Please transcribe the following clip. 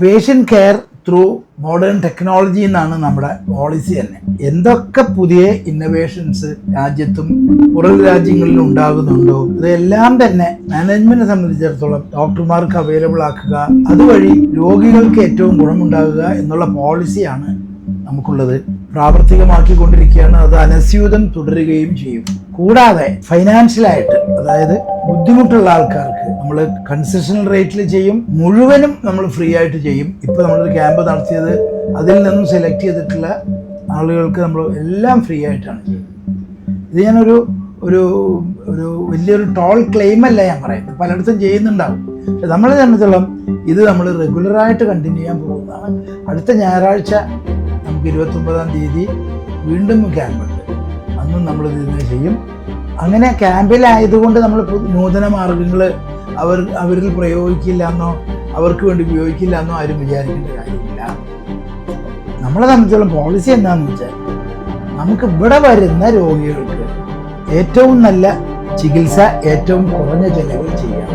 Patient care through modern technology എന്നാണ് നമ്മുടെ policy തന്നെ. എന്തൊക്കെ പുതിയ ഇന്നോവേഷൻസ് രാജ്യത്തും പുറം രാജ്യങ്ങളിലും ഉണ്ടാകുന്നുണ്ടോ ഇതെല്ലാം തന്നെ മാനേജ്മെന്റിനെ സംബന്ധിച്ചിടത്തോളം ഡോക്ടർമാർക്ക് അവൈലബിൾ ആക്കുക അതുവഴി രോഗികൾക്ക് ഏറ്റവും ഗുണമുണ്ടാകുക എന്നുള്ള പോളിസിയാണ് നമുക്കുള്ളത്. പ്രാവർത്തികമാക്കിക്കൊണ്ടിരിക്കുകയാണ് അത് അനസ്യൂതം തുടരുകയും ചെയ്യും. കൂടാതെ ഫൈനാൻഷ്യലായിട്ട് അതായത് ബുദ്ധിമുട്ടുള്ള ആൾക്കാർക്ക് നമ്മൾ കൺസെഷണൽ റേറ്റിൽ ചെയ്യും. മുഴുവനും നമ്മൾ ഫ്രീ ആയിട്ട് ചെയ്യും. ഇപ്പോൾ നമ്മളൊരു ക്യാമ്പ് നടത്തിയത് അതിൽ നിന്നും സെലക്ട് ചെയ്തിട്ടുള്ള ആളുകൾക്ക് നമ്മൾ എല്ലാം ഫ്രീ ആയിട്ടാണ് ചെയ്യുന്നത്. ഇത് ഞാനൊരു ഒരു ഒരു വലിയൊരു ടോൾ ക്ലെയിം അല്ല ഞാൻ പറയുന്നത്. പലയിടത്തും ചെയ്യുന്നുണ്ടാവും. പക്ഷെ നമ്മളെ സംബന്ധിച്ചോളം ഇത് നമ്മൾ റെഗുലറായിട്ട് കണ്ടിന്യൂ ചെയ്യാൻ പോകുന്നതാണ്. അടുത്ത ഞായറാഴ്ച നമുക്ക് ഇരുപത്തൊമ്പതാം തീയതി വീണ്ടും ക്യാമ്പുണ്ട് അന്നും നമ്മൾ ഇത് തന്നെ ചെയ്യും. അങ്ങനെ ക്യാമ്പിലായതുകൊണ്ട് നമ്മൾ നൂതന മാർഗങ്ങൾ അവർ അവരിൽ പ്രയോഗിക്കില്ല എന്നോ അവർക്ക് വേണ്ടി ഉപയോഗിക്കില്ല എന്നോ ആരും വിചാരിക്കേണ്ട കാര്യമില്ല. നമ്മളെ സംബന്ധിച്ചോളം പോളിസി എന്താണെന്ന് വെച്ചാൽ നമുക്ക് ഇവിടെ വരുന്ന രോഗികൾക്ക് ഏറ്റവും നല്ല ചികിത്സ ഏറ്റവും കുറഞ്ഞ ചെലവിൽ ചെയ്യാം.